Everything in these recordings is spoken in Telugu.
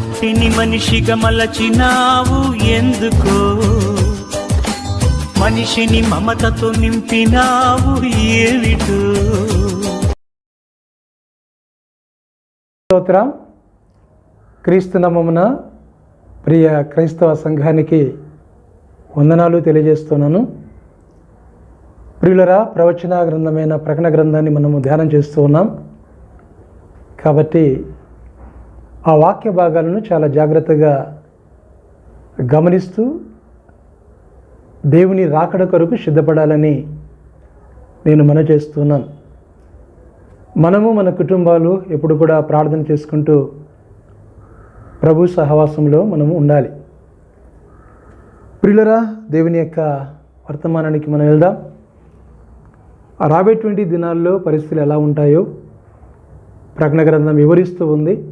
మట్టిని మనిషిగా మలచినావు ఎందుకో? మనిషిని మమతతో నింపినావు ఏమిటో? స్తోత్రం. క్రీస్తు నమమున ప్రియ క్రైస్తవ సంఘానికి వందనాలు తెలియజేస్తున్నాను. ప్రియులరా ప్రవచన గ్రంథమైన ప్రకటన గ్రంథాన్ని మనము ధ్యానం చేస్తూ ఉన్నాం. కాబట్టి ఆ వాక్య భాగాలను చాలా జాగ్రత్తగా గమనిస్తూ దేవుని రాకడ కొరకు సిద్ధపడాలని నేను మన చేస్తున్నాను. మనము మన కుటుంబాలు ఎప్పుడు కూడా ప్రార్థన చేసుకుంటూ ప్రభు సహవాసంలో మనము ఉండాలి. ప్రియులరా దేవుని యొక్క వర్తమానానికి మనం వెళ్దాం. ఆ రాబోయేటువంటి దినాల్లో పరిస్థితులు ఎలా ఉంటాయో ప్రకటన గ్రంథం వివరిస్తూ ఉంది.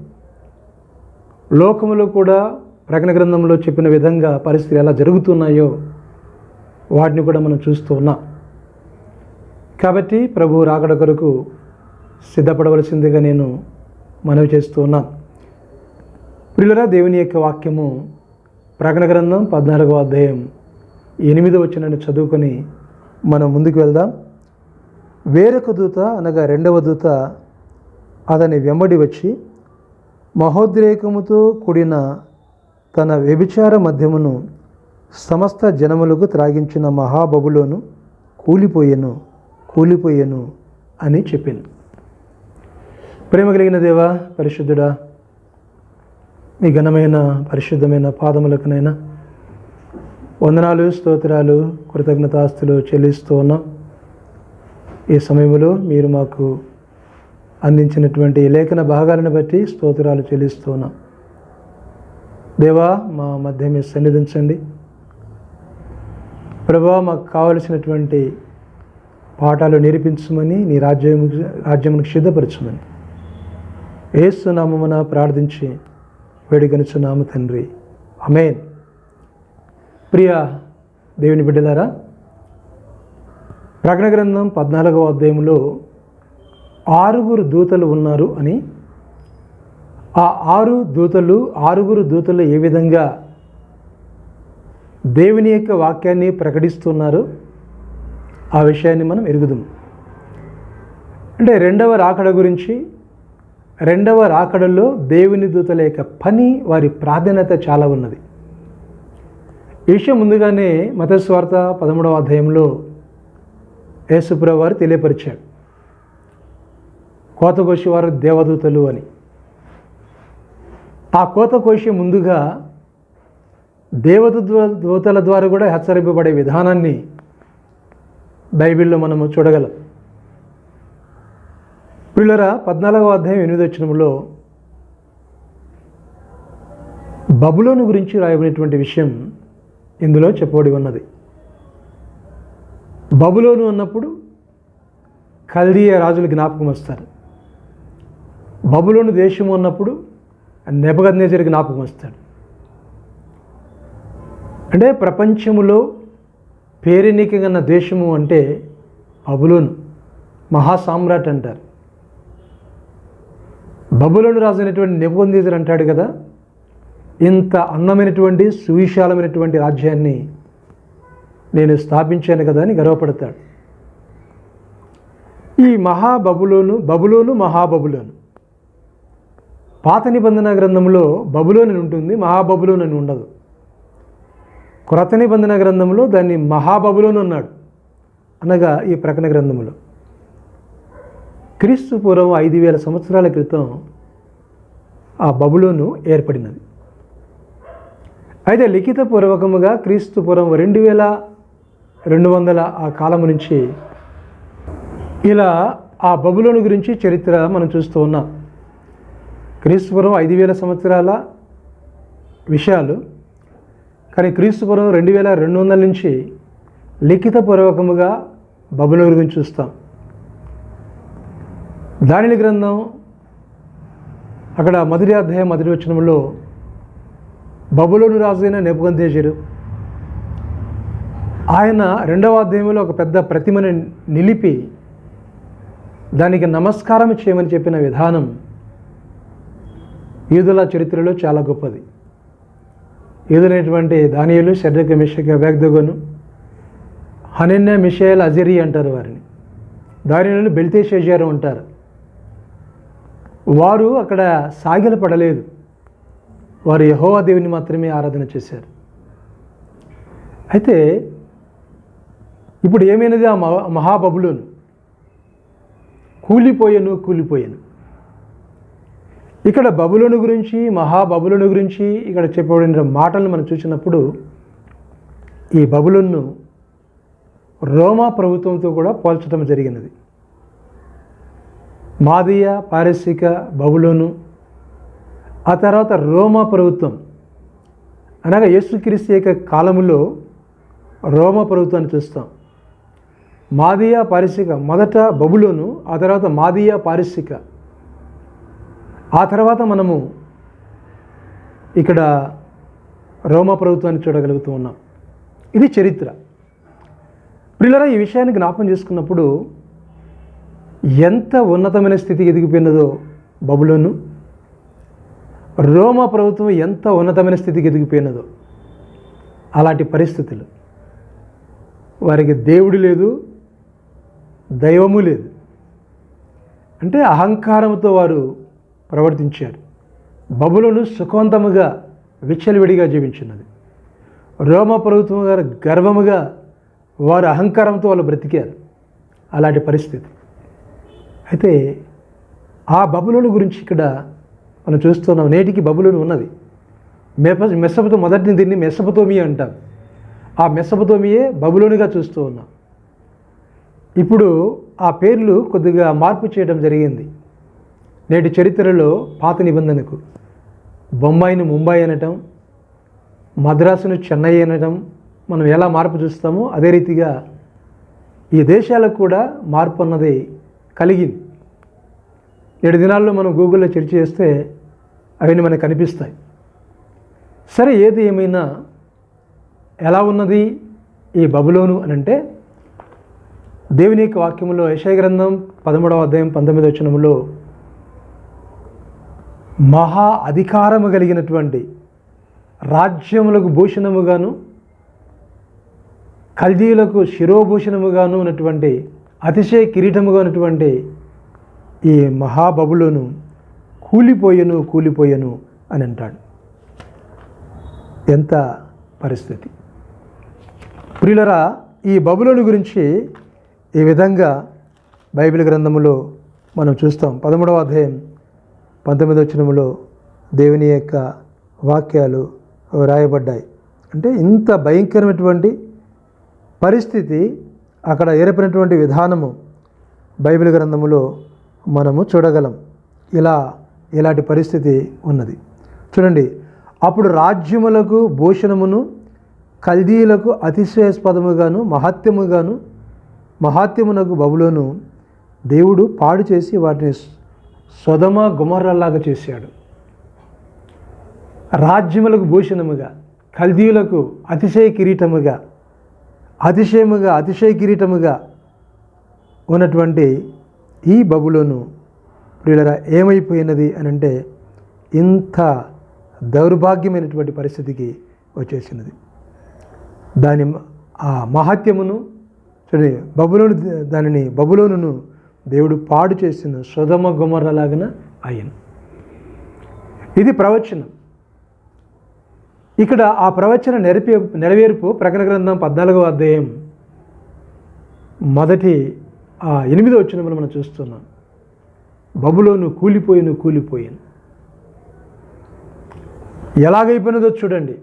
లోకములో కూడా ప్రకటన గ్రంథంలో చెప్పిన విధంగా పరిస్థితులు ఎలా జరుగుతున్నాయో వాటిని కూడా మనం చూస్తూ ఉన్నాం. కాబట్టి ప్రభు రాకడ కొరకు సిద్ధపడవలసిందిగా నేను మనవి చేస్తూ ఉన్నాను ప్రియులరా దేవుని యొక్క వాక్యము ప్రకటన గ్రంథం పద్నాలుగవ అధ్యాయం ఎనిమిదో వచ్చినట్టు చదువుకొని మనం ముందుకు వెళ్దాం. వేరొక దూత అనగా రెండవ దూత అతని వెంబడి వచ్చి మహోద్రేకముతో కూడిన తన వ్యభిచార మధ్యమును సమస్త జనములకు త్రాగించిన మహాబబులోను కూలిపోయెను కూలిపోయెను అని చెప్పింది ప్రేమ కలిగిన దేవా పరిశుద్ధుడా మీ ఘనమైన పరిశుద్ధమైన పాదములకునైనా వందనాలు స్తోత్రాలు కృతజ్ఞతాస్తులు చెల్లిస్తూ ఉన్నాం. ఈ సమయంలో మీరు మాకు అందించినటువంటి లేఖన భాగాలను బట్టి స్తోత్రాలు చెల్లిస్తున్నాం. దేవా మా మధ్య మీరు సన్నిధించండి. ప్రభా మాకు కావలసినటువంటి పాఠాలు నేర్పించమని నీ రాజ్యము రాజ్యమును సిద్ధపరచమని. ఏసునామమున ప్రార్థించి వేడుకనుచున్నాము తండ్రి. అమేన్ ప్రియ దేవుని బిడ్డలారా ప్రకటన గ్రంథం పద్నాలుగవ అధ్యాయంలో ఆరుగురు దూతలు ఉన్నారు అని. ఆ ఆరు దూతలు ఆరుగురు దూతలు ఏ విధంగా దేవుని యొక్క వాక్యాన్ని ప్రకటిస్తున్నారు? ఆ విషయాన్ని మనం ఎరుగుదాం. అంటే రెండవ రాకడ గురించి రెండవ రాకడలో దేవుని దూతల యొక్క పని వారి ప్రాధాన్యత చాలా ఉన్నది. ఈ విషయం ముందుగానే మతస్వార్థ పదమూడవ అధ్యాయంలో యేసుప్రభు వారు తెలియపరిచాడు కోతకోసేవారు దేవదూతలు అని. ఆ కోత కోసే ముందుగా దేవత దూతల ద్వారా కూడా హెచ్చరింపబడే విధానాన్ని బైబిల్లో మనము చూడగలం. పిల్లరా పద్నాలుగవ అధ్యాయం ఎనిమిది వచ్చినంలో బబులోను గురించి రాయబడినటువంటి విషయం ఇందులో చెప్పబడి ఉన్నది. బబులోను అన్నప్పుడు కల్దీయ రాజులు జ్ఞాపకం వస్తారు. బబులోను దేశము ఉన్నప్పుడు నెపగద్నేజర్ జ్ఞాపకం వస్తాడు. అంటే ప్రపంచములో పేరెన్నికగన్న దేశము అంటే బబులోను. మహాసామ్రాట్ అంటారు. బబులోను రాజు అనేటువంటి నెపగొందేజర్ అంటాడు కదా ఇంత అందమైనటువంటి సువిశాలమైనటువంటి రాజ్యాన్ని నేను స్థాపించాను కదా అని గర్వపడతాడు. ఈ మహాబబులోను బబులోను మహాబబులోను పాత నిబంధన గ్రంథంలో బబులోని ఉంటుంది మహాబబులోని అని ఉండదు. క్రొత్త నిబంధన గ్రంథంలో దాన్ని మహాబబులోని అన్నాడు. అనగా ఈ ప్రకటన గ్రంథంలో. క్రీస్తు పూర్వం ఐదు వేల సంవత్సరాల క్రితం ఆ బబులోను ఏర్పడినది. అయితే లిఖిత పూర్వకముగా క్రీస్తు పూర్వం రెండు వేల రెండు వందల ఆ కాలం నుంచి ఇలా ఆ బబులోను గురించి చరిత్ర మనం చూస్తూ ఉన్నాం. క్రీస్తుపురం ఐదు వేల సంవత్సరాల విషయాలు కానీ క్రీస్తుపురం రెండు వేల రెండు వందల నుంచి లిఖితపూర్వకముగా బబులోను గురించి చూస్తాం. దానిని గ్రంథం అక్కడ మొదటి అధ్యాయం మొదటి వచనంలో బబులోను రాజు అయిన నెపుగంతేజరు ఆయన రెండవ అధ్యాయంలో ఒక పెద్ద ప్రతిమను నిలిపి దానికి నమస్కారం చేయమని చెప్పిన విధానం యూదుల చరిత్రలో చాలా గొప్పది. యూదులైనటువంటి దానియులు షడ్రక మిషక అభ్యర్థగను హనెన్య మిషేల్ అజిరి అంటారు వారిని. దానియులను బెల్తే షేజారు అంటారు వారు అక్కడ సాగిల పడలేదు. వారు యహోవా దేవుని మాత్రమే ఆరాధన చేశారు. అయితే ఇప్పుడు ఏమైనది ఆ మహా మహాబబులోను? కూలిపోయాను కూలిపోయాను. ఇక్కడ బబులోను గురించి మహాబబులను గురించి ఇక్కడ చెప్పబడిన మాటలను మనం చూసినప్పుడు ఈ బబులను రోమా ప్రభుత్వంతో కూడా పోల్చడం జరిగినది. మాదియ పారసిక బబులోను ఆ తర్వాత రోమా ప్రభుత్వం. అనగా యేసుక్రీస్తు యొక్క కాలములో రోమా ప్రభుత్వాన్ని చూస్తాం. మాదియా పారిసిక మొదట బబులోను ఆ తర్వాత మాదియా పారిసిక. ఆ తర్వాత మనము ఇక్కడ రోమా ప్రభుత్వాన్ని చూడగలుగుతూ ఉన్నాం. ఇది చరిత్ర. పిల్లరా ఈ విషయాన్ని జ్ఞాపం చేసుకున్నప్పుడు ఎంత ఉన్నతమైన స్థితికి ఎదిగిపోయినదో బబులోను రోమా ప్రభుత్వం ఎంత ఉన్నతమైన స్థితికి ఎదిగిపోయినదో అలాంటి పరిస్థితులు. వారికి దేవుడు లేదు దైవము లేదు. అంటే అహంకారంతో వారు ప్రవర్తించారు. బబులను సుఖవంతముగా విచ్చలవిడిగా జీవించినది. రోమ ప్రభుత్వం గారు గర్వముగా వారు అహంకారంతో వాళ్ళు బ్రతికారు. అలాంటి పరిస్థితి. అయితే ఆ బబులను గురించి ఇక్కడ మనం చూస్తున్నాం. నేటికి బబులోను ఉన్నది. మెప మెసపతో మొదటిని దీన్ని మెసపతోమియా అంటాం. ఆ మెసపతోమియే బబులోనిగా చూస్తూ ఉన్నాం. ఇప్పుడు ఆ పేర్లు కొద్దిగా మార్పు చేయడం జరిగింది. నేటి చరిత్రలో పాత నిబంధనకు బొంబాయిని ముంబై అనటం మద్రాసును చెన్నై అనటం మనం ఎలా మార్పు చూస్తామో అదే రీతిగా ఈ దేశాలకు కూడా మార్పు అన్నది కలిగింది. నేడు దినాల్లో మనం గూగుల్లో చర్చ చేస్తే అవన్నీ మనకు కనిపిస్తాయి. సరే ఏది ఏమైనా ఎలా ఉన్నది? ఈ బబులోను అని అంటే దేవుని యొక్క వాక్యంలో యశాయ గ్రంథం పదమూడవ అధ్యాయం పంతొమ్మిది వచనములో మహా అధికారము కలిగినటువంటి రాజ్యములకు భూషణముగాను కల్దీయులకు శిరోభూషణముగాను ఉన్నటువంటి అతిశయ కిరీటముగా ఉన్నటువంటి ఈ మహాబబులోను కూలిపోయెను కూలిపోయెను అని అంటాడు. ఎంత పరిస్థితి. ప్రియులరా ఈ బబులోని గురించి ఈ విధంగా బైబిల్ గ్రంథములో మనం చూస్తాం. పదమూడవ అధ్యాయం పంతొమ్మిదో వచనంలో దేవుని యొక్క వాక్యాలు రాయబడ్డాయి అంటే ఇంత భయంకరమైనటువంటి పరిస్థితి అక్కడ ఏర్పడినటువంటి విధానము బైబిల్ గ్రంథములో మనము చూడగలం. ఇలా ఇలాంటి పరిస్థితి ఉన్నది. చూడండి అప్పుడు రాజ్యములకు భూషణమును కల్దీయులకు అతిశయాస్పదముగాను మహత్యముగాను మహాత్యమునకు బబులోను దేవుడు పాడు చేసి వాటిని సుధమ గుమర్రల్లాగా చేశాడు. రాజ్యములకు భూషణముగా కల్దీయులకు అతిశయ కిరీటముగా అతిశయముగా అతిశయ కిరీటముగా ఉన్నటువంటి ఈ బబులోను ప్రియులరా ఏమైపోయినది అని అంటే ఇంత దౌర్భాగ్యమైనటువంటి పరిస్థితికి వచ్చేసినది. దాని ఆ మహత్యమును చూడండి బబులోను దానిని బబులోనును దేవుడు పాడు చేసిన సుధమ గుమరలాగిన అయ్యను ఇది ప్రవచనం. ఇక్కడ ఆ ప్రవచన నెరపే నెరవేర్పు ప్రకటన గ్రంథం పద్నాలుగవ అధ్యాయం మొదటి ఆ ఎనిమిదో వచ్చిన మనం చూస్తున్నాం. బబులోను కూలిపోయిను కూలిపోయాను. ఎలాగైపోయినదో చూడండి.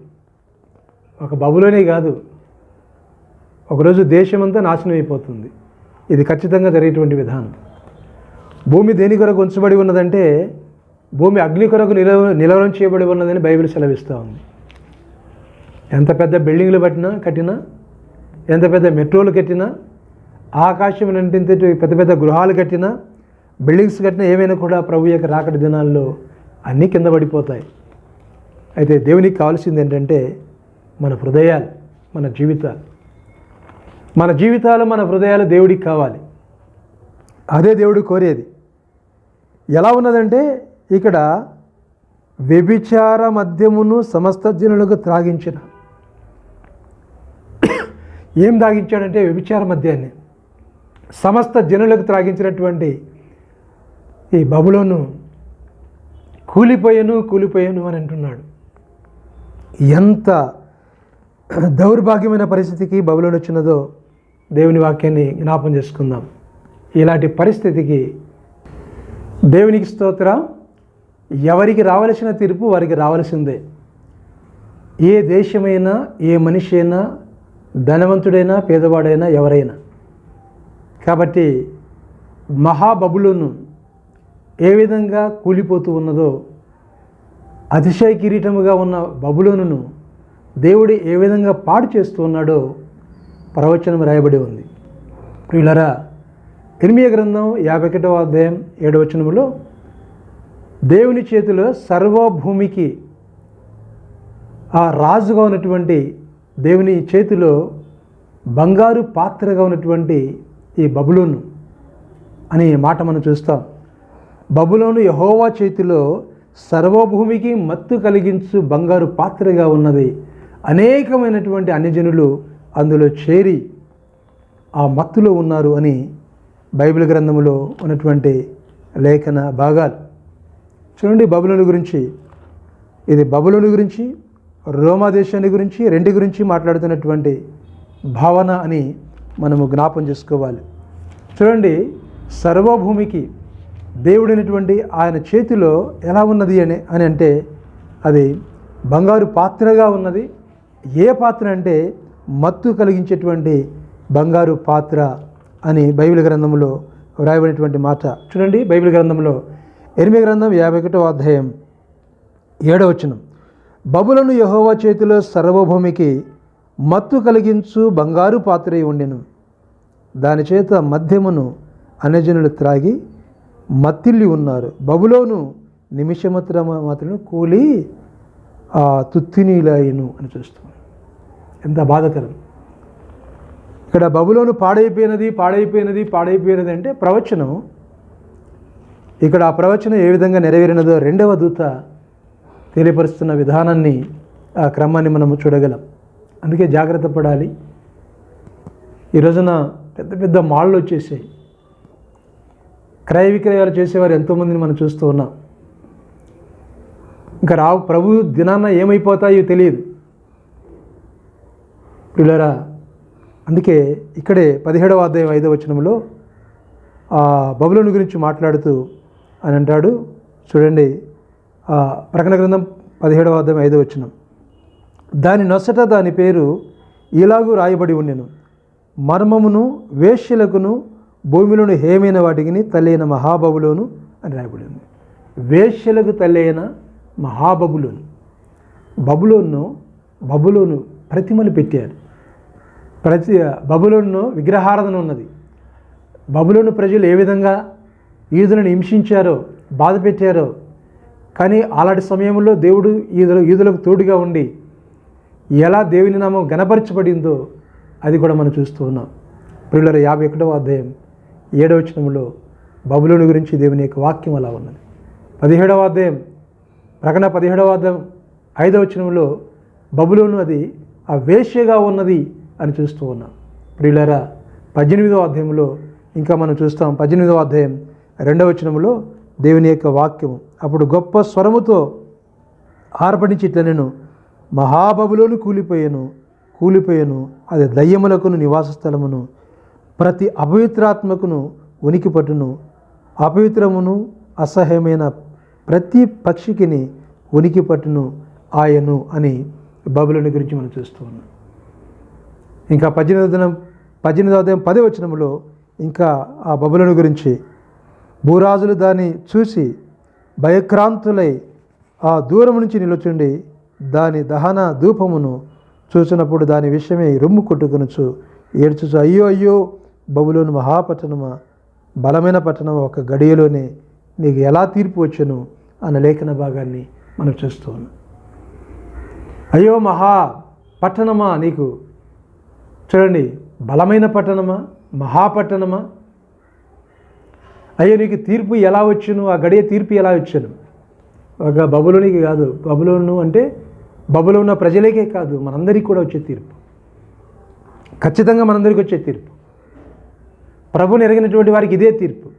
ఒక బబులోనే కాదు. ఒకరోజు దేశమంతా నాశనం అయిపోతుంది ఇది ఖచ్చితంగా జరిగేటువంటి విధానం. భూమి దేని కొరకు ఉంచబడి ఉన్నదంటే భూమి అగ్ని కొరకు నిలవ నిలవరం చేయబడి ఉన్నదని బైబిల్ సెలవిస్తూ ఉంది. ఎంత పెద్ద బిల్డింగ్లు పట్టినా కట్టినా ఎంత పెద్ద మెట్రోలు కట్టినా ఆకాశం నింటింతటి పెద్ద పెద్ద గృహాలు కట్టినా బిల్డింగ్స్ కట్టినా ఏమైనా కూడా ప్రభు యొక్క రాకటి దినాల్లో అన్నీ కింద పడిపోతాయి. అయితే దేవునికి కావాల్సింది ఏంటంటే మన హృదయాలు మన జీవితాలు. మన జీవితాలు మన హృదయాలు దేవుడికి కావాలి. అదే దేవుడు కోరేది. ఎలా ఉన్నదంటే ఇక్కడ వ్యభిచార మద్యమును సమస్త జనులకు త్రాగించిన. ఏం తాగించాడంటే వ్యభిచార మద్యాన్ని. సమస్త జనులకు త్రాగించినటువంటి ఈ బబులోను కూలిపోయాను కూలిపోయాను అని అంటున్నాడు. ఎంత దౌర్భాగ్యమైన పరిస్థితికి బబులోను వచ్చినదో దేవుని వాక్యాన్ని జ్ఞాపం చేసుకుందాం. ఇలాంటి పరిస్థితికి దేవునికి స్తోత్ర. ఎవరికి రావలసిన తీర్పు వారికి రావలసిందే. ఏ దేశమైనా ఏ మనిషి అయినా ధనవంతుడైనా పేదవాడైనా ఎవరైనా. కాబట్టి మహాబబులను ఏ విధంగా కూలిపోతూ ఉన్నదో అతిశయ కిరీటముగా ఉన్న బబులోనును దేవుడు ఏ విధంగా పాడు చేస్తూ ఉన్నాడో ప్రవచనం రాయబడి ఉంది. ప్రియులరా ఇర్మియ గ్రంథం యాభై ఒకటవ అధ్యాయం ఏడవచనములో దేవుని చేతిలో సర్వభూమికి ఆ రాజుగా ఉన్నటువంటి దేవుని చేతిలో బంగారు పాత్రగా ఉన్నటువంటి ఈ బబులోను అనే మాట మనం చూస్తాం. బబులోను యహోవా చేతిలో సర్వభూమికి మత్తు కలిగించు బంగారు పాత్రగా ఉన్నది. అనేకమైనటువంటి అన్యజనులు అందులో చేరి ఆ మత్తులో ఉన్నారు అని బైబిల్ గ్రంథంలో ఉన్నటువంటి లేఖన భాగాలు. చూడండి బబులను గురించి. ఇది బబులను గురించి రోమా దేశాన్ని గురించి రెండు గురించి మాట్లాడుతున్నటువంటి భావన అని మనము జ్ఞాపం చేసుకోవాలి. చూడండి సర్వభూమికి దేవుడైనటువంటి ఆయన చేతిలో ఎలా ఉన్నది అని అని అంటే అది బంగారు పాత్రగా ఉన్నది. ఏ పాత్ర అంటే మత్తు కలిగించేటువంటి బంగారు పాత్ర అని బైబిల్ గ్రంథంలో వ్రాయబడినటువంటి మాట. చూడండి బైబిల్ గ్రంథంలో ఎనిమిది గ్రంథం యాభై ఒకటో అధ్యాయం ఏడవ వచనం. బబులను యహోవా చేతిలో సర్వభూమికి మత్తు కలిగించు బంగారు పాత్ర ఉండెను. దాని చేత మద్యమును అన్యజనులు త్రాగి మత్తిల్లి ఉన్నారు. బబులోను నిమిషమాత్ర మాత్రమే కూలి ఆ తుత్తినీలాయను అని చూస్తున్నాం. ఎంత బాధకరం. ఇక్కడ బబులోను పాడైపోయినది పాడైపోయినది పాడైపోయినది అంటే ప్రవచనం. ఇక్కడ ఆ ప్రవచనం ఏ విధంగా నెరవేరినదో రెండవ దూత తెలియపరుస్తున్న విధానాన్ని ఆ క్రమాన్ని మనం చూడగలం. అందుకే జాగ్రత్త పడాలి. ఈ రోజున పెద్ద పెద్ద మాళ్ళు వచ్చేసాయి. క్రయ విక్రయాలు చేసేవారు ఎంతోమందిని మనం చూస్తూ ఉన్నాం. ఇంకా రావు ప్రభు దినాన ఏమైపోతాయో తెలియదు. పిల్లరా అందుకే ఇక్కడే పదిహేడవ అధ్యాయం ఐదవ వచనంలో ఆ బబులోని గురించి మాట్లాడుతూ అని అంటాడు. చూడండి ప్రకటన గ్రంథం పదిహేడవ అధ్యాయం ఐదవ వచనం. దాని నొసట దాని పేరు ఇలాగూ రాయబడి ఉండెను మర్మమును వేశ్యలకును భూమిలోని హేమైన వాటికి తల్లైన మహాబబులోను అని రాయబడి ఉంది వేశ్యలకు తల్లైన మహాబబులోను. బబులోను బబులోను ప్రతిమలు పెట్టారు. ప్రతి బబులోను విగ్రహారాధన ఉన్నది. బబులోను ప్రజలు ఏ విధంగా ఈదులను హింసించారో బాధ పెట్టారో కానీ అలాంటి సమయంలో దేవుడు ఈదులు ఈదులకు తోడుగా ఉండి ఎలా దేవుని నామం గణపరచబడిందో అది కూడా మనం చూస్తూ ఉన్నాం. పిల్లల యాభై ఒకటవ అధ్యాయం ఏడవ వచనంలో బబులోని గురించి దేవుని యొక్క వాక్యం అలా ఉన్నది. పదిహేడవ అధ్యాయం ప్రకటన పదిహేడవ అధ్యాయం ఐదవ వచనంలో బబులోను అది ఆ వేశ్యగా ఉన్నది అని చూస్తూ ఉన్నాం. ప్రియులరా పద్దెనిమిదవ అధ్యాయంలో ఇంకా మనం చూస్తాం పద్దెనిమిదవ అధ్యాయం రెండవ వచనంలో దేవుని యొక్క వాక్యము. అప్పుడు గొప్ప స్వరముతో ఆర్పణించి ఇట్లా నేను మహాబబులోను కూలిపోయాను కూలిపోయాను అది దయ్యములకును నివాస స్థలమును ప్రతి అపవిత్రాత్మకును ఉనికి పట్టును అపవిత్రమును అసహ్యమైన ప్రతి పక్షికిని ఉనికి పట్టును ఆయను అని బబులోని గురించి మనం చూస్తూ ఉన్నాం. ఇంకా పద్దెనిమిదో దినం పద్దెనిమిదో అధ్యాయం పదే వచనంలో ఇంకా ఆ బబులను గురించి భూరాజులు దాన్ని చూసి భయక్రాంతులై ఆ దూరం నుంచి నిలుచుండి దాని దహన ధూపమును చూసినప్పుడు దాని విషయమే రొమ్ము కొట్టుకునుచు ఏడ్చుచు అయ్యో అయ్యో బబులోను మహాపట్టణమా బలమైన పట్టణం ఒక గడియలోనే నీకు ఎలా తీర్పు వచ్చును? అన్న లేఖన భాగాన్ని మనం చూస్తూ ఉన్నాం. అయ్యో మహా పట్టణమా నీకు? చూడండి బలమైన పట్టణమా? మహాపట్టణమా అయ్యో నీకు తీర్పు ఎలా వచ్చును? ఆ గడియ తీర్పు ఎలా వచ్చాను? ఒక బబులోనికి కాదు. బబులోను అంటే బబులో ఉన్న ప్రజలకే కాదు మనందరికీ కూడా వచ్చే తీర్పు. ఖచ్చితంగా మనందరికీ వచ్చే తీర్పు. ప్రభుని ఎరిగినటువంటి వారికి ఇదే తీర్పు.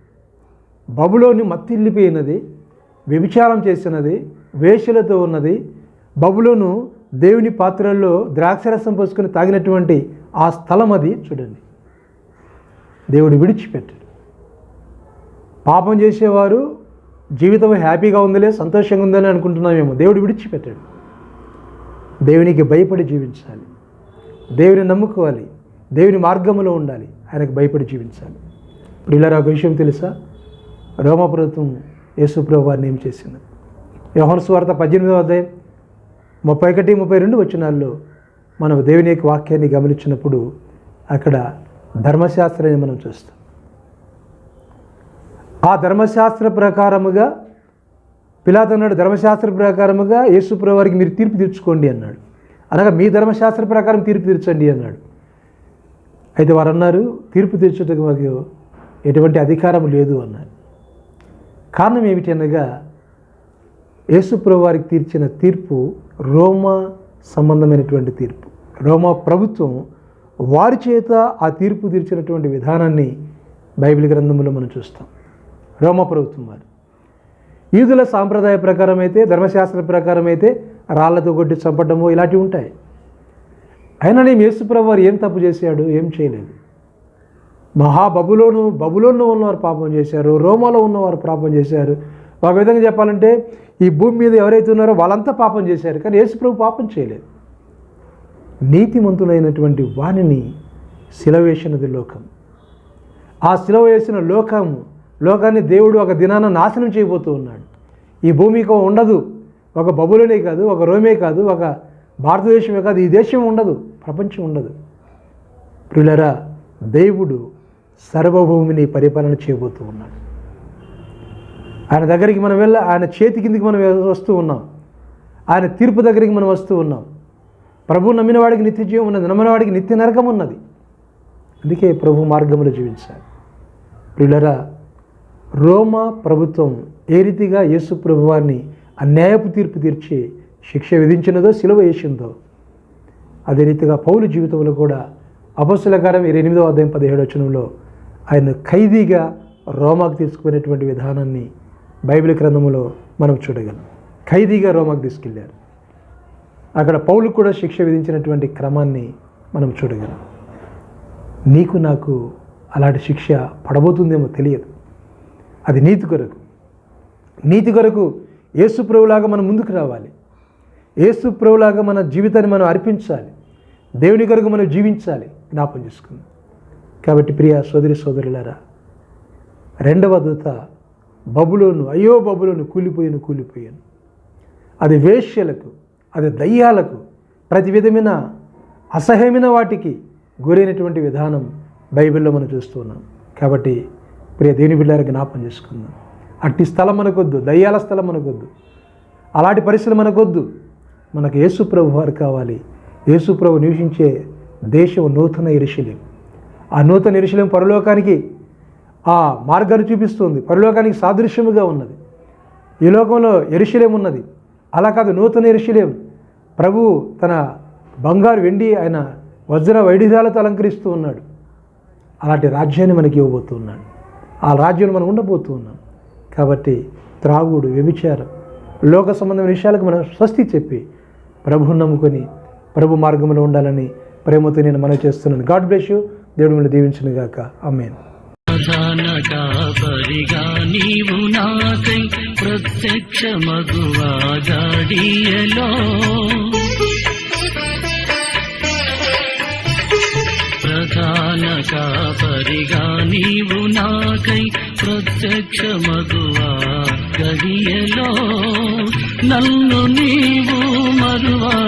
బబులోని మత్తిల్లిపోయినది వ్యభిచారం చేసినది వేషలతో ఉన్నది. బబులోను దేవుని పాత్రల్లో ద్రాక్షరసం పోసుకొని తాగినటువంటి ఆ స్థలం అది చూడండి. దేవుడు విడిచిపెట్టాడు. పాపం చేసేవారు జీవితం హ్యాపీగా ఉందిలే సంతోషంగా ఉందని అనుకుంటున్నామేమో. దేవుడు విడిచిపెట్టాడు. దేవునికి భయపడి జీవించాలి. దేవుని నమ్ముకోవాలి. దేవుని మార్గంలో ఉండాలి. ఆయనకు భయపడి జీవించాలి. ఇప్పుడు ఇలా ఒక విషయం తెలుసా? రోమప్రభుత్వం యేసుప్రభు వారిని ఏం చేసింది? వ్యవహార స్వార్థ పద్దెనిమిదవ అధ్యాయం ముప్పై ఒకటి ముప్పై రెండు వచ్చినాల్లో మనం దేవుని యొక్క వాక్యాన్ని గమనించినప్పుడు అక్కడ ధర్మశాస్త్రాన్ని మనం చూస్తాం. ఆ ధర్మశాస్త్ర ప్రకారముగా పిలాత్ అన్నాడు ధర్మశాస్త్ర ప్రకారముగా యేసుప్ర వారికి మీరు తీర్పు తీర్చుకోండి అన్నాడు. అనగా మీ ధర్మశాస్త్ర ప్రకారం తీర్పు తీర్చండి అన్నాడు. అయితే వారు అన్నారు తీర్పు తీర్చుటకు మాకు ఎటువంటి అధికారం లేదు అన్నారు. కారణం ఏమిటి అనగా యేసుప్రభు వారికి తీర్చిన తీర్పు రోమా సంబంధమైనటువంటి తీర్పు. రోమా ప్రభుత్వం వారి చేత ఆ తీర్పు తీర్చినటువంటి విధానాన్ని బైబిల్ గ్రంథంలో మనం చూస్తాం. రోమా ప్రభుత్వం వారు. ఈదుల సాంప్రదాయ ప్రకారం అయితే ధర్మశాస్త్ర ప్రకారం అయితే రాళ్ళతో కొట్టి చంపడము ఇలాంటివి ఉంటాయి. అయినా నేను యేసుప్రభు వారు ఏం తప్పు చేశాడు? ఏం చేయలేదు. మహా బబులోను బబులోను ఉన్నవారు పాపం చేశారు రోమాలో ఉన్నవారు పాపం చేశారు. ఒక విధంగా చెప్పాలంటే ఈ భూమి మీద ఎవరైతే ఉన్నారో వాళ్ళంతా పాపం చేశారు. కానీ యేసుప్రభు పాపం చేయలేదు. నీతిమంతులైనటువంటి వాణిని శిలవేసినది లోకం. ఆ శిలవ వేసిన లోకం లోకాన్ని దేవుడు ఒక దినాన నాశనం చేయబోతూ ఉన్నాడు. ఈ భూమికి ఉండదు. ఒక బబులనే కాదు ఒక రోమే కాదు ఒక భారతదేశమే కాదు ఈ దేశం ఉండదు ప్రపంచం ఉండదు. ప్రియులరా దేవుడు సర్వభూమిని పరిపాలన చేయబోతూ ఉన్నాడు. ఆయన దగ్గరికి మనం వెళ్ళ ఆయన చేతి కిందికి మనం వస్తూ ఉన్నాం. ఆయన తీర్పు దగ్గరికి మనం వస్తూ ఉన్నాం. ప్రభు నమ్మిన వాడికి నిత్య జీవం ఉన్నది నమ్మిన వాడికి నిత్య నరకం ఉన్నది. అందుకే ప్రభు మార్గంలో జీవించాలి ప్రియులరా రోమా ప్రభుత్వం ఏ రీతిగా యేసు ప్రభువాన్ని అన్యాయపు తీర్పు తీర్చి శిక్ష విధించినదో సిలువ వేసిందో అదే రీతిగా పౌలు జీవితంలో కూడా అపస్సులకారం ఇరవై ఎనిమిదో అధ్యాయం పదిహేడు వచనంలో ఆయన ఖైదీగా రోమాకు తీసుకునేటువంటి విధానాన్ని బైబిల్ గ్రంథములో మనం చూడగలం. ఖైదీగా రోమాకు తీసుకెళ్ళారు. అక్కడ పౌలు కూడా శిక్ష విధించినటువంటి క్రమాన్ని మనం చూడగలం. నీకు నాకు అలాంటి శిక్ష పడబోతుందేమో తెలియదు. అది నీతి కొరకు. నీతి కొరకు యేసు ప్రభులాగా మనం ముందుకు రావాలి. యేసు ప్రభులాగా మన జీవితాన్ని మనం అర్పించాలి. దేవుని కొరకు మనం జీవించాలి. జ్ఞాపం చేసుకుందాం. కాబట్టి ప్రియ సోదరి సోదరులారా రెండవ దూత బబులోను అయ్యో బబులోను కూలిపోయాను కూలిపోయాను. అది వేశ్యలకు అది దయ్యాలకు ప్రతి విధమైన అసహ్యమైన వాటికి గురైనటువంటి విధానం బైబిల్లో మనం చూస్తున్నాం కాబట్టి ప్రియ దేని బిడ్డారు జ్ఞాపం చేసుకుందాం. అట్టి స్థలం మనకొద్దు దయ్యాల స్థలం మనకొద్దు అలాంటి పరిస్థితులు మనకొద్దు. మనకు యేసుప్రభు వారు కావాలి. యేసుప్రభు నివసించే దేశం నూతన ఇరుషులేం ఆ నూతన ఇరుషులేం పరలోకానికి ఆ మార్గాన్ని చూపిస్తుంది పరలోకానికి సాదృశ్యముగా ఉన్నది. ఈ లోకంలో ఎరుషులేం ఉన్నది. అలా కాదు నూతన ఎరుషులేం ప్రభు తన బంగారు వెండి ఆయన వజ్ర వైడిధాలతో అలంకరిస్తూ ఉన్నాడు. అలాంటి రాజ్యాన్ని మనకి ఇవ్వబోతున్నాడు ఆ రాజ్యం మనం ఉండబోతూ ఉన్నాం. కాబట్టి త్రాగుడు వ్యభిచారం లోక సంబంధమైన విషయాలకు మనం స్వస్తి చెప్పి ప్రభుని నమ్ముకొని ప్రభు మార్గంలో ఉండాలని ప్రేమతో నేను మనవి చేస్తున్నాను. God bless you. దేవుడు మిమ్మల్ని దీవించిన గాక అమ్మేను ప్రధాన కాపరిగా నీవు నాకై ప్రత్యక్ష మగువా జాడియలో ప్రధాన పరిగా నీవు నాకై ప్రత్యక్ష మగువా గడియలో నన్ను నీవు మరువా